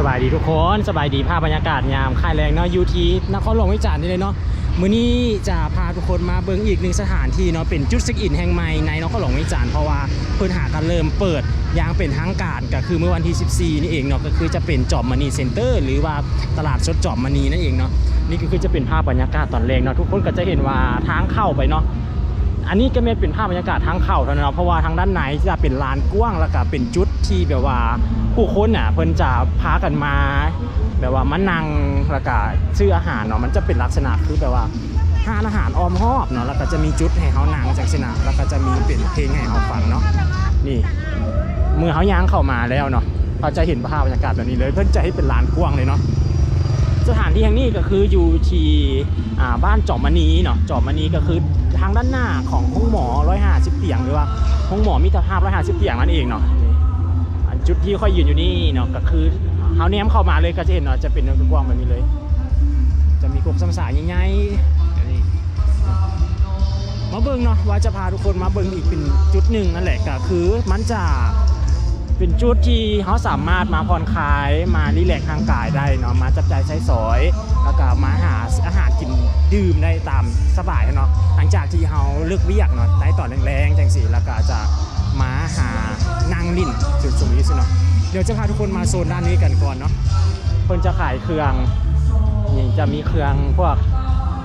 สบายดีทุกคนสบายดีภาพบรรยากาศยามค่ายแรงเนาะยูทีนครหลวงวิจารณ์นี่เลยเนาะมื้อนี้จะพาทุกคนมาเบิ่งอีกหนึ่งสถานที่เนาะเป็นจุดเช็คอินแห่งใหม่ในนครหลวงวิจารณ์เพราะว่าเพิ่นหากันเริ่มเปิดยางเป็นทางการก็คือเมื่อวันที่ 14 นี่เองเนาะก็คือจะเป็นจอบมณีเซ็นเตอร์หรือว่าตลาดสดจอบมณีนั่นเองเนาะนี่ก็คือจะเป็นภาพบรรยากาศตอนแรกเนาะทุกคนก็จะเห็นว่าทางเข้าไปเนาะ อันนี้ก็ไม่เป็นภาพบรรยากาศทางเข้าเท่านั้นเนาะเพราะว่าทางด้านในจะเป็นลานกว้างแล้วก็เป็นจุดที่แบบว่าผู้คนน่ะเพิ่นจะพากันมา แบบว่ามานั่งแล้วก็ซื้ออาหารเนาะมันจะเป็นลักษณะคือแบบว่าทานอาหารออมหอบเนาะแล้วก็จะมีจุดให้เขานั่งจากสนะแล้วก็จะมีเป็นเพลงให้เขาฟังเนาะนี่เมื่อเขาย่างเข้ามาแล้วเนาะเขาจะเห็นภาพบรรยากาศแบบนี้เลย เพิ่นจะให้เป็นลานกว้างเลยเนาะสถานที่แห่งนี้ก็คืออยู่ที่อ่าบ้านจอมมณีเนาะจอมมณีก็คือ ทางด้านหน้าของห้องหมอ150เตียงหรือว่าห้องหมอมิตรภาพ150เตียงนั่นเองเนาะจุดที่ค่อยยืนอยู่นี่เนาะก็คือเฮาแนมเข้ามาเลยก็จะเห็นเนาะจะเป็นกว้างแบบนี้เลย จะมีกบสัมสายใหญ่ๆมาเบิ้งเนาะว่าจะพาทุกคนมาเบิ้งอีกเป็นจุดหนึ่งนั่นแหละก็คือมันจะ เป็นจุดที่เขาสามารถมาผ่อนคลายมารีแลกทางกายได้เนาะมาจับใจใช้สอย แล้วก็มาหาอาหารกินดื่มได้ตามสบายเนาะหลังจากที่เขาเลิกเวียกเนาะได้ต่อแรงๆจังสิแล้วก็จะมาหานั่งลิ่นจุดตรงนี้สิเนาะเดี๋ยวจะพาทุกคนมาโซนด้านนี้กันก่อนเนาะคนจะขายเครื่องนี่จะมีเครื่องพวก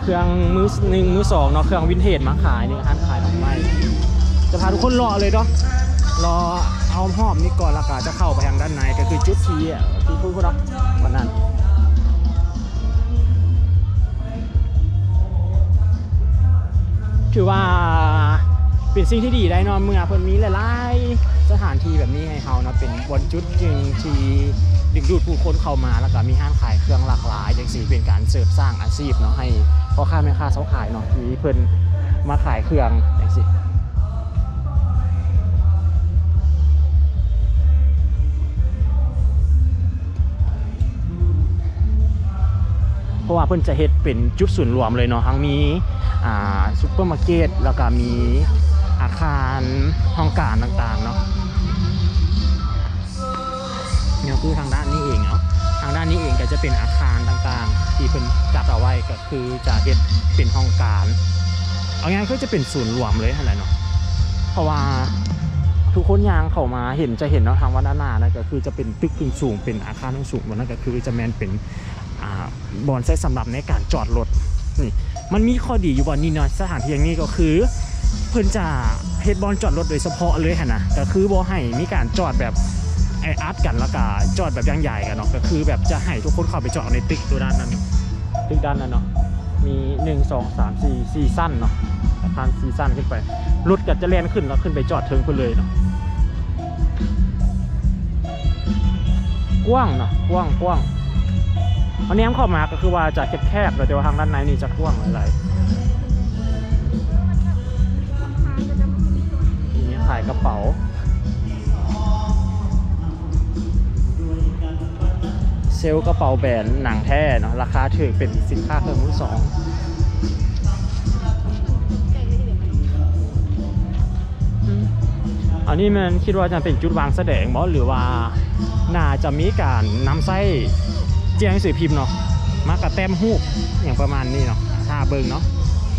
เครื่องมือหนึ่งมือสองเนาะเครื่องวินเทจมาขายนี่ร้านขายดอกไม้จะพาทุกคนรอเลยเนาะรอ เอาหอมนี่ก่อนแล้วก็จะเข้าไปทางด้านในก็คือจุดที่อะที่พูดพูดเนาะวันนั้นถือว่าเป็นสิ่งที่ดีได้นอนเมื่อเพิ่นมีหลายๆสถานที่แบบนี้ให้เฮานะเป็นบนจุดจึงที่ดึงดูดผู้คนเข้ามาแล้วก็มีห้างขายเครื่องหลากหลายจังสี่เป็นการเสริมสร้างอาชีพเนาะให้พ่อค้าแม่ค้าเสาขายเนาะที่เพิ่นมาขายเครื่องจังสี่ เพราะว่าเพิ่นจะเฮ็ดเป็นจุดศูนย์รวมเลยเนาะทั้งมีอ่าซุปเปอร์มาร์เก็ตแล้วก็มีอาคารห้องการต่างๆเนาะเนี่ยคือทางด้านนี้เองเนาะทางด้านนี้เองก็จะเป็นอาคารต่างๆ ที่เพิ่นจัดเอาไว้ก็คือจะเฮ็ดเป็นห้องการเอาง่ายๆก็จะเป็นศูนย์รวมเลยอะไรเนาะเพราะว่าทุกคนยางเข้ามาเห็นจะเห็นเนาะทางวัดด้านหน้านะก็คือจะเป็นตึกสูงเป็นอาคารสูงๆมันนั่นก็คือจะแมนเป็น บอนใช้สำหรับในการจอดรถนี่มันมีข้อดีอยู่บอนนี้เนาะสถานที่อย่างนี้ก็คือ เพิ่นจะเฮดบอลจอดรถโดยเฉพาะเลยหั่นนะก็คือบ่ให้มีการจอดแบบไออัดกันแล้วก็จอดแบบย่างใหญ่กันเนาะก็คือแบบจะให้ทุกคนเข้าไปจอดในตึกตัวด้านนั้นตึกด้านนั้นเนาะมี1 2 3 4 4สั้นเนาะอาคาร4สั้นขึ้นไปรถก็จะเล่นขึ้นแล้วขึ้นไปจอดเทิงไปเลยเนาะกว้างเนาะกว้างกว้าง อันนี้เข้ามาก็คือว่าจะแคบๆแต่ว่าทางด้านในนี่จะกว้างหลายๆนี่ขายกระเป๋า เซลล์กระเป๋าแบรนด์หนังแท้เนาะราคาถือเป็นสินค้าเครื่องมือสองอันนี้มันคิดว่าจะเป็นจุดวางแสดงบอหรือว่าน่าจะมีการนำไส้ เจียงสือพิมพ์เนาะมากระแต้มหูกอย่างประมาณนี้เนาะถ้าเบิงเนาะ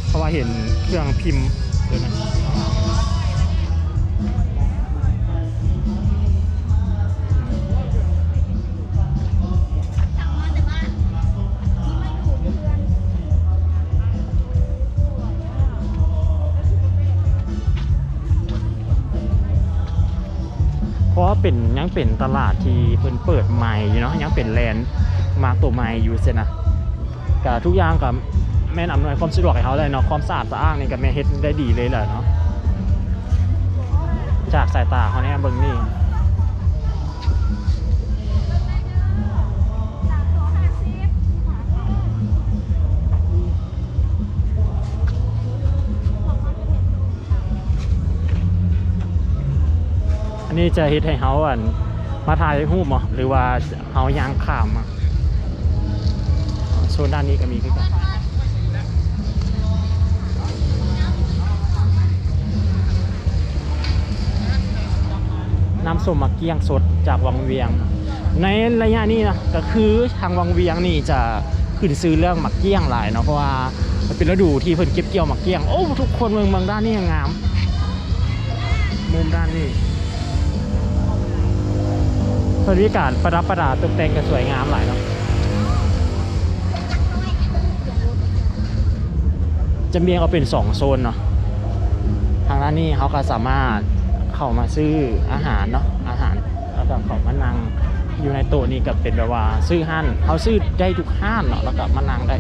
เพราะว่าเห็นเครื่องพิมพ์เดี๋ยวนะเพราะว่าเป็นยังเป็นตลาดที่เพิ่นเปิดใหม่เนาะยังเป็นแลนด์ มาตัวใหม่อยู่เสียนะกับทุกอย่างกับแม่นอำนวยความสะดวกให้เขาเลยเนาะความสะอาดสะอ้างนี่กับแม่เฮ็ดได้ดีเลยแหละเนาะจากสายตาเขาเนี่ยเบิ่งนี่อันนี้จะเฮ็ดให้เขาอันมาถ่ายรูปหรอหรือว่าเขายางขามอะ ซนด้านนี้ก็มีคือกันน้ำส้มมะเกี้ยงสดจากวังเวียง ในระยะนี้นะก็คือทางวังเวียงนี่จะขึ้นซื้อเรื่องหมักเกี้ยงหลายเนาะเพราะว่ามันเป็นฤดูที่เพิ่นเก็บเกี่ยวหมักเกี้ยงโอ้ทุกคนเมืองเมืองด้านนี้ยังงามมุมด้านนี้เพิ่นวิการประดับประดาตกแต่งกันสวยงามหลายเนาะ จะเบียงเอาเป็นสองโซนเนาะทางด้านนี้เขาก็สามารถเข้ามาซื้ออาหารเนาะอาหารแล้วก็เขามานั่งอยู่ในโต๊ะนี่ก็เป็นแบบว่าซื้อห้านเขาซื้อได้ทุกห้านเนาะแล้วก็มานั่งได้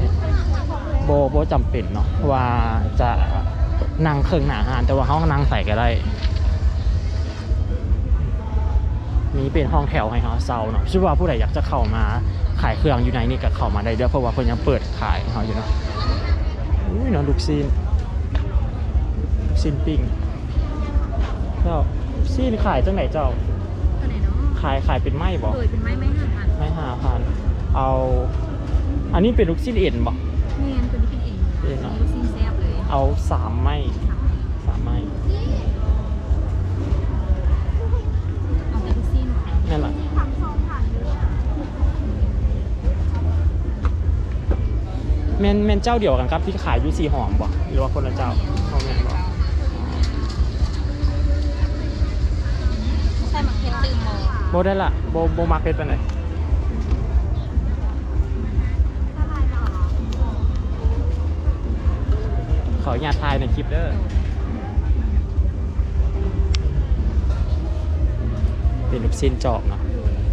โบโบจำเป็นเนาะว่าจะนั่งเครื่องหนาหานแต่ว่าเขานั่งใส่ก็ได้นี้เป็นห้องแถวให้เขาเซาเนาะชื่อว่าผู้ใดอยากจะเข้ามาขายเครื่องอยู่ในนี่ก็เข้ามาได้ด้อเพราะว่าเพิ่นยังเปิดขายเขาอยู่เนาะ อุ้ยเนาะลูกซีนลูกซีนปิ้งเจ้าซีนขายจังไหนเจ้า ตัวไหนเนาะขายขายเป็นไม้บ่โดยเป็นไม้ไม้หันหันไม่ห้าพันเอา อันนี้เป็นลูกซีนเอ็นบ่เนียนตัวนี้เป็นเองเป็นเนอะลูกซินแซ่บเลย เอาสามไม้ แมนแมนเจ้าเดียวกันครับที่ขายอยูซีหอมบ่หรือว่าคนละเจ้าเขาแมนบ่ใส่หมักเค็มตึงโมโบได้ละโบโบมาร์เก็ตไปไหนขออนุญาตถ่ายในคลิปเด้อเป็นลูกชิ้นจอกเนาะ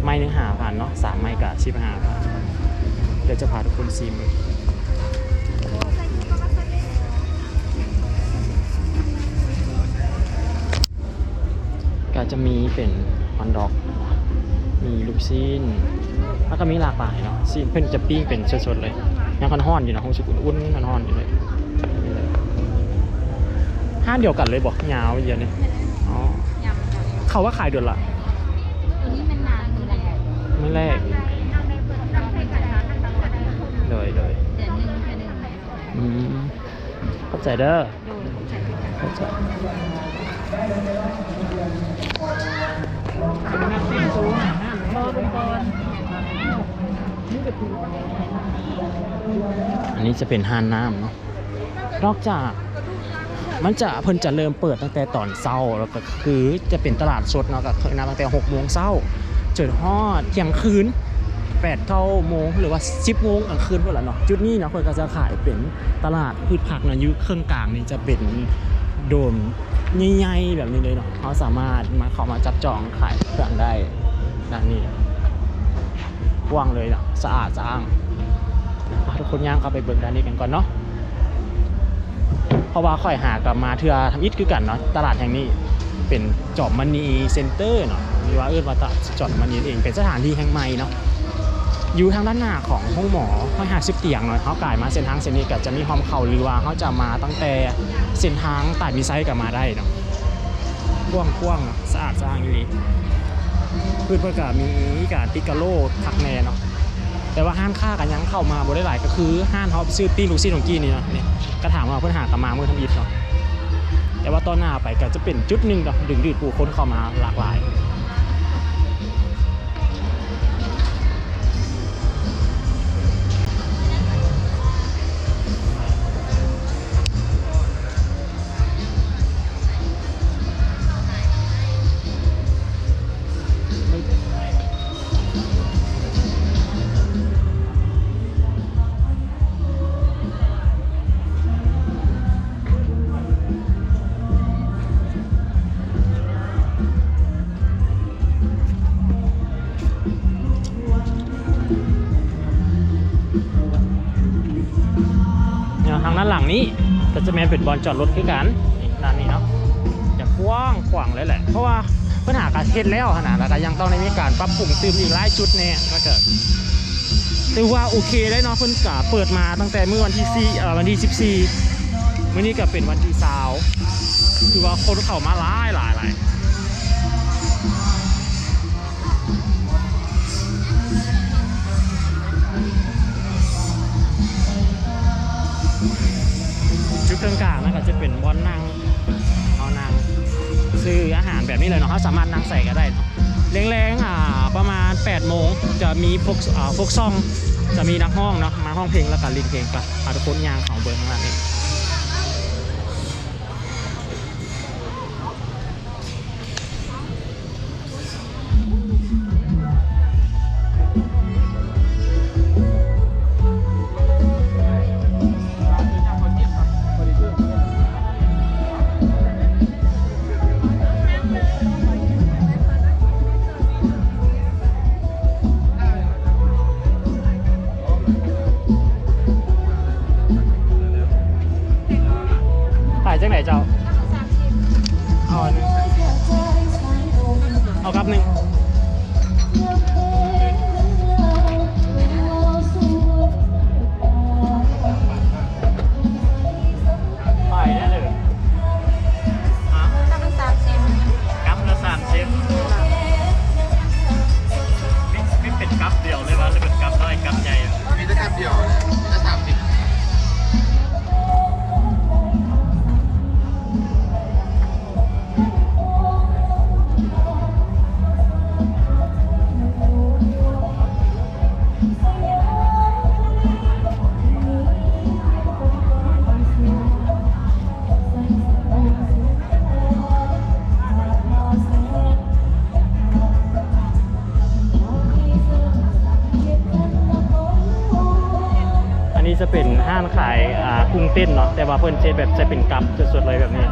ไม้หนึ่งหาพันเนาะสามไม้กับชิบหาพันเดี๋ยวจะพาทุกคนซิม จะมีเป็นฮอนดอก มีลูกชิ้นแล้วก็มีหลากหลายเนาะซีนเพิ่นจะปิ้งเป็นสดๆเลยยังคันห้อนอยู่นะคงสุกอุ่นๆคันห้อนอยู่เลยนี่เลยห้านเดียวกันเลยบอกยาวเยอะนี่อ๋อยำค่ะเขาว่าขายเดือนละตัวนี้มันนานอยู่แล้วไม่แรกเลยเลยเดือนหนึ่งเดือนหนึ่งอืมเข้าใจเด้อโดยผมใช้ด้วยกันเข้าใจ อันนี้จะเป็นห้านน้ำเนาะ นอกจากมันจะเพิ่นจะเริ่มเปิดตั้งแต่ตอนเช้าแล้วก็คือจะเป็นตลาดสดเนาะก็เคยนะตั้งแต่6โมงเช้าจนฮอดเที่ยงคืน8 9โมงหรือว่า10โมงกลางคืนพุ่นละเนาะจุดนี้เนาะเพิ่นก็จะขายเป็นตลาดพืชผักเนาะอยู่เครื่องกลางนี่จะเป็นโดม ใหญ่ๆแบบนี้เลยเนาะเขาสามารถมาเขามาจับจองขายเครื่องได้ด้านนี้กว้างเลยเนาะสะอาดสะอ้างทุกคนย่างเข้าไปเบิ่งด้านนี้กันก่อนเนาะเพราะว่าค่อยหากลับมาเทือทำอิฐคือกันเนาะตลาดแห่งนี้เป็นจอบมณีเซ็นเตอร์เนาะหรือว่าเอิ้นว่าตลาดจอบมณีเองเป็นสถานที่แห่งใหม่เนาะ อยู่ทางด้านหน้าของห้องหมอห้อยหาสิบเตียงเนาะเขากลายมาเส้นทางเส้นนี้ก็จะมีความเข่าหรือว่าเขาจะมาตั้งแต่เส้นทางตัดมีไซค์กับมาได้เนาะกว้างกว้างๆสะอาดสะอางอยู่ดีพืชประกาศมีการติกาโลทักแน่เนาะแต่ว่าห้านค่ากันยังเข้ามาบ่ได้หลายก็คือห้านเขาซื้อปิ้งลูกซี่ของกี้นี่เนาะนี่ก็ถามว่าเพื่อนหากลับมาเมื่อทำอิฐเนาะแต่ว่าตอนหน้าไปก็จะเป็นจุดหนึ่งเนาะดึงดูดผู้คนเข้ามาหลากหลาย งนี้ก็จะแมนเป็นบอลจอดรถคือกันนี่ด้านนี้เนาะจะกว้างขวางเลยแหละ เพราะว่าปัญหาการเฮ็ดแล้วขนาดแล้วก็ยังต้องได้มีการปรับปรุงเติมอีกหลายจุดเนี่ยก็เกิดถือว่าโอเคได้เนาะเพิ่นกะเปิดมาตั้งแต่เมื่อวันที่4เอ่อวันที่14มื้อนี้ก็เป็นวันที่20ถือว่าคนเข้ามาหลายหลายหลาย ครื่องกลางนั่นก็จะเป็นบอนนั่งเอานั่งซื้ออาหารแบบนี้เลยเนาะเขาสามารถนั่งใส่ก็ได้เนาะแรงๆอ่าประมาณ8โมงจะมีพวกอ่าพวกซ่องจะมีนักห้องเนาะมาห้องเพลงแล้วก็ลินเพลงไปอาทุกคนย่างของเบอร์ข้างล่างเอง เานห้างขายอ่ากุ้งเต้นเนาะแต่ว่าเพิ่นเจแบบจะเป็นกัปสดๆเลยแบบนี้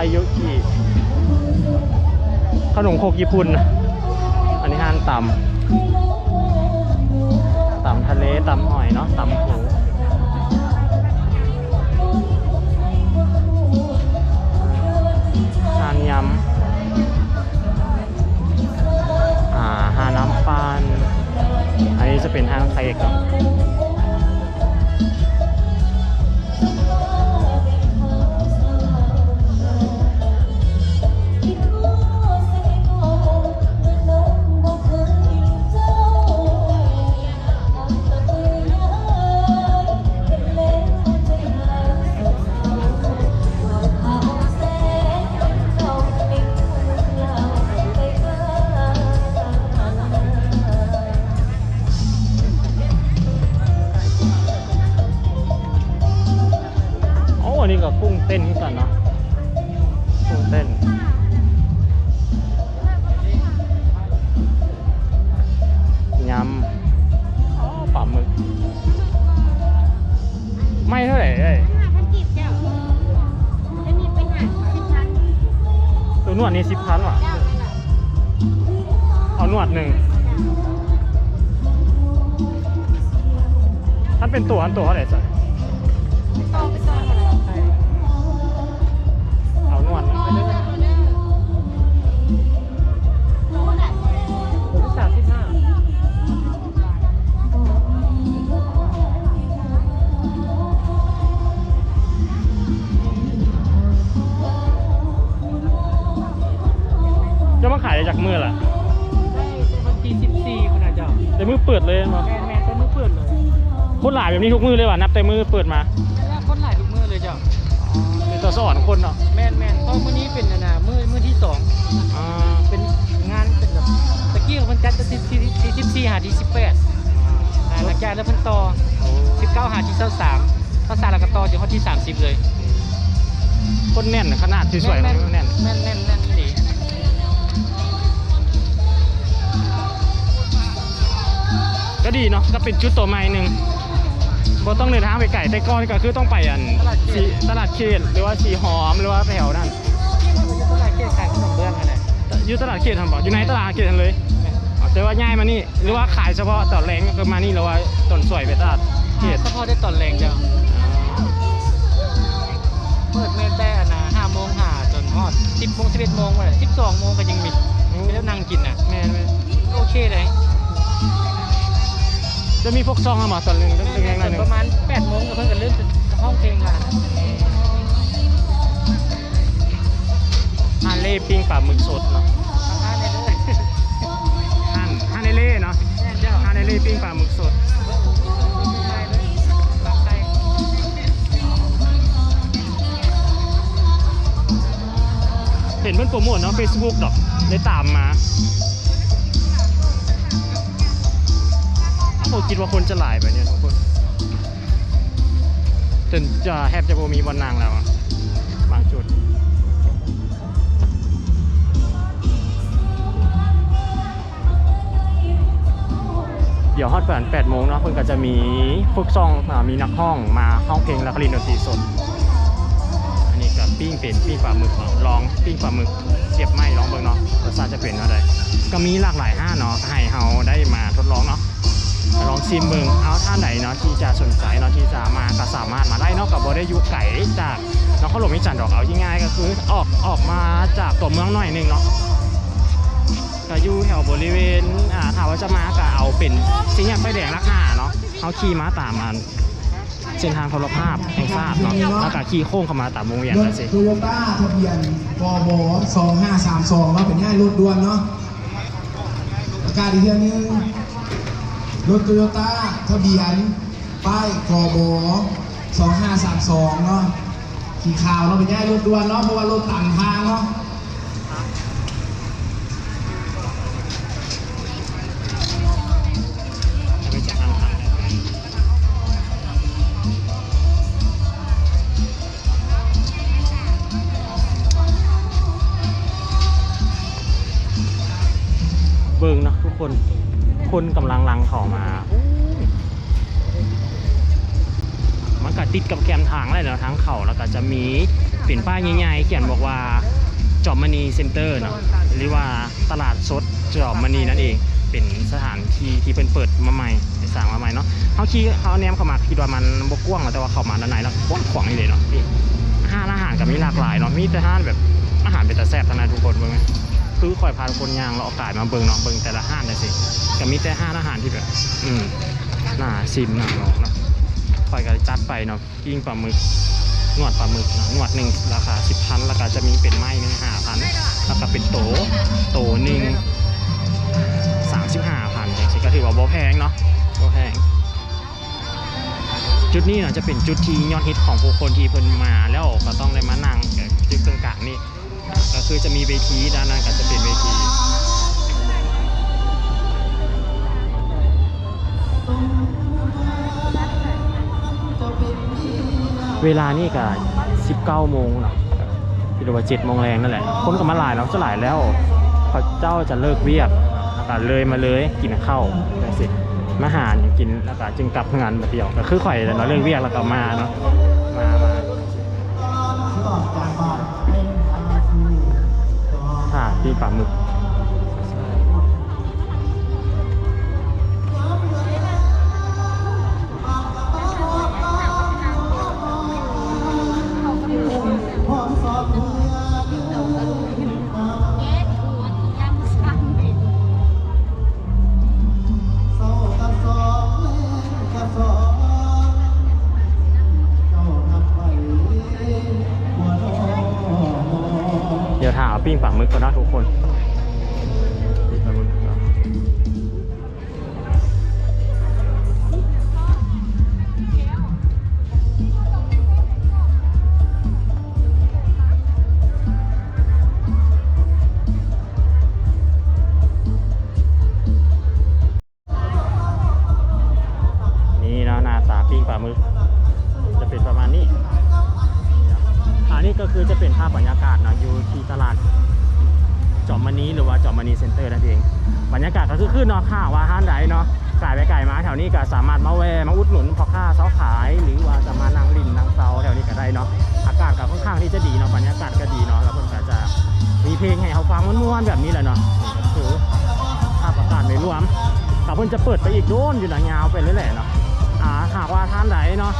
ไทยโยกิขนมโคกญี่ปุ่นนะอันนี้ห้านตำตำทะเลตำหอยเนาะตำปูห้านยำอ่าห้าน้ำปาน อันนี้จะเป็นห้างไทยเน หนวดหนึ่งถ้านเป็นตัวอันตัวเท่าไหร่จ้ะโตไปโตกันเอาหนวดหนึ่งโตเลยโตได้ผมสามสิบห้าจะมาขายได้จากมือล่ะ มือเปิดเลยมั้งแมนแมนก็มือเปิดเลยคนหลายแบบนี้ทุกมือเลยว่ะนับแต่มือเปิดมาแล้วคนหลายทุกมือเลยจ้าเป็นตัวสอนคนเนาะแมนแมนเพราะมื้อนี้เป็นนานามือมือที่สองอ่าเป็นงานเป็นแบบตะกี้มันจัดจะที่ที่สิบสี่หาที่สิบแปดหลังจากแล้วเพิ่นต่อสิบเก้าหาที่เศร้าสามภาษาแล้วก็ต่อจนเขาที่สามสิบเลย คนแน่นขนาดสวยๆแน่นแน่นแน่นแน่น ก็ดีเนาะก็เป็นจุดตัวใหม่หนึ่งบ่ต้องเดินทางไปไก่แต่ก่อนก็คือต้องไปอันสีตลาดเขตหรือว่าสีหอมหรือว่าแถวนั้นเท่าไหร่เกี่ยวขายขนมเบื้องอะไรอยู่ตลาดเขตทำบ่อยู่ในตลาดเขตทันเลยอ๋อแต่ว่าง่ายมานี่หรือว่าขายเฉพาะตอนแรงก็คือมานี่หรือว่าต้นสวยไปตลาดเขตเฉพาะได้ตอนแรงเดียวเปิดเมนแต่นะห้าโมงหาจนฮอดสิบโมงสิบเอ็ดโมงเลยสิบสองโมงก็ยังมีไปแล้วนั่งกินอะแม่นไหมโอเคเลย จะมีพวกซองอะมาตอนหนึงเล็กๆหน่อยหนึงประมาณแปดโมงก็เพิ่งกันเริ่มห้องเพลงกันฮันเล่ปิ้งปลาหมึกสดเนาะทำงานในเลยฮันฮันเล่เนาะแน่นเจ้าฮันเล่ปิ้งปลาหมึกสดได้เลยรับได้เห็นเพื่อนโปรโมทเนาะ Facebook ดอกได้ตามมา คิดว่าคนจะหลายไปเนี่ยทุกคนจนจะแทบจะโบมีบอลนางแล้วบางจุดเดี๋ยวฮอตแปดแปดโมงเนาะเพิ่นก็จะมีฝึกซองมีนักห้องมาห้องเพลงแล้วก็เลินดนตรีสด อันนี้กับปิ้งเป็นปิ้งปลาหมึกเนาลองปิ้งปลาหมึกเสียบไม้ลองเบิ่งเนาะรสชาติจะเป็นอะไรก็มีหลากหลายห้าเนาะให้เฮาได้มาทดลองเนาะ ลองชิมเบิ่งเอาท่าไหนเนาะที่จะสนใจเนาะที่จะมาก็สามารถมาได้เนาะกับบ่ได้อยู่ไกลจากนครหลวงวิจันทร์ดอกเอาง่ายๆก็คือออกออกมาจากตัวเมืองหน่อยนึงเนาะก็อยู่แถวบริเวณอ่าถ้าว่าจะมาก็เอาเป็นสิ่งอย่างไฟแดงราคาเนาะเอาขี่ม้าตามมันเส้นทางโทรภาพแห่งชาติเนาะแล้วก็ขี่โค้งเข้ามาตามวงเวียนนั่นสิโตโยต้าทะเบียนกบ2532ว่าเป็นง่ายรถด่วนเนาะประกาศอีเทีนึง รถโตโยต้าทะเบียน ป้ายกบ2532 เนาะขี่ข่าวเนาะเป็นง่ายรถด่วนเนาะเพราะว่ารถต่างทางเนาะเบิ่งนะทุกคน คนกำลังลังเข้ามา มันก็ติดกับแคมทางเลยเนาะทางเขาแล้วก็จะมีเป็นป้ายใหญ่ๆเขียนบอกว่าจอมมณีเซ็นเตอร์เนาะหรือว่าตลาดสดจอมมณีนั่นเอง เป็นสถานที่ที่เป็นเปิดมาใหม่สร้างมาใหม่เนาะเขาขี่เขาแนมเข้ามาคิดว่ามันบกกว้างแต่ว่าเข้ามาด้านในแล้วกว้างขวางเลยเนาะพี่อาหารอาหารก็มีหลากหลายเนาะมีแต่อาหารแบบอาหารเป็นแต่แซ่บทั้งนั้นทุกคนเบิ่งไหม คือคอยพาคนยางเราอากายมาเบิงเนาะเบิงแต่ละห้านเลยสิก็มีแต่ห้านอาหารที่แบบ อืมน่าซิมหน่าลองเนาะคอยกันจัดไปเนาะกิ้งปลาหมึกหนวดปลาหมึกนาะหนวดหนึ่งราคาสิบพันแล้วก็จะมีเป็นไม้หนึ่งห้าพันแล้วก็เป็นโตโตหนึ่งสามสิบห้าพันอย่างนี้ก็ถือว่าบ่แพงเนาะบ่แพงจุดนี้เนาะจะเป็นจุดที่ยอดฮิตของผู้คนที่เพิ่นมาแล้วก็ต้องได้มานั่งจุดกลางนี่ ก็คือจะมีเวทีด้านนั้นก็จะเป็นเวทีเวลานี่ก็19โมงเนาะหรือว่า7โมงแรงนั่นแหละ คนก็มาหลายแล้วจะหลายแล้วเขาเจ้าจะเลิกเวียกแล้วก็เลยมาเลยกินข้าวนั่นสิมาหารกินแล้วก็จึงกลับงานมาเดียวก็คือข่อยเนาะเลิกเวียกแล้วก็มาเนาะมามา ที่ป่าหมึก ปิ้งป่ากมึกก่อนนะทุกคน วนี้ก็สามารถมาแวะมาอุดหนุนพ่อค้าเสาขาย หรือว่าจะมานั่งริมนั่งเซาแถวนี้ก็ได้เนาะอากาศก็ค่อนข้างที่จะดีเนาะบรรยากาศก็ดีเนาะแล้วเพิ่นก็จะมีเพลงให้เขาฟังม่วนๆแบบนี้แหละเนาะนี่ก็คือภาพอากาศโดยรวมกับเพิ่นจะเปิดไปอีกโดนอยู่หนะยาวไปเรื่อยๆเนาะอ่าหากว่าท่านใดเนาะ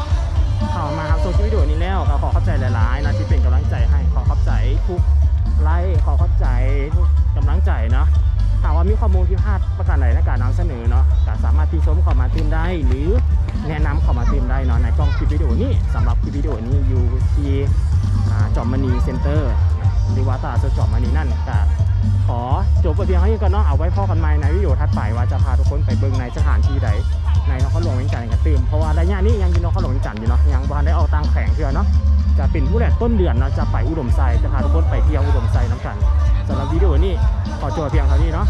เข้ามาครับโซเชียลวิดีโอนี้แล้วก็ขอเข้าใจหลายๆนะที่เป็นกำลังใจให้ขอเข้าใจทุกไลค์ขอเข้าใจทุกกำลังใจเนาะ หากว่ามีข้อมูลที่พลาดประการใดในการนำเสนอเนาะก็สามารถติชมเข้ามาติมได้ หรือแนะนำเข้ามาติมได้เนาะในกล้องคลิปวิดีโอนี้สำหรับคลิปวิดีโอนี้อยู่ที่จอมมณีเซ็นเตอร์หรือว่าตลาดสดจอมมณีนั่นก็ขอจบไปเพียงเท่านี้ก่อนเนาะเอาไว้พ่อกันใหม่ในวิดีโอถัดไปว่าจะพาทุกคนไปเบิ่งในสถานที่ใดในนครหลวงเวียงจันทร์กันตื่มเพราะว่าระยะนี้ยังอยู่นครหลวงเวียงจันทร์อยู่เนาะยังบ่ทันได้ออกต่างแข่งเทื่อเนาะจะเป็นผู้แหลกต้นเดือนเนาะจะไปอุดมไซจะพาทุกคนไปเที่ยวอุดมไซน้ำกัน สำหรับวิดีโอนี้ขอจบเพียงเท่านี้เนาะ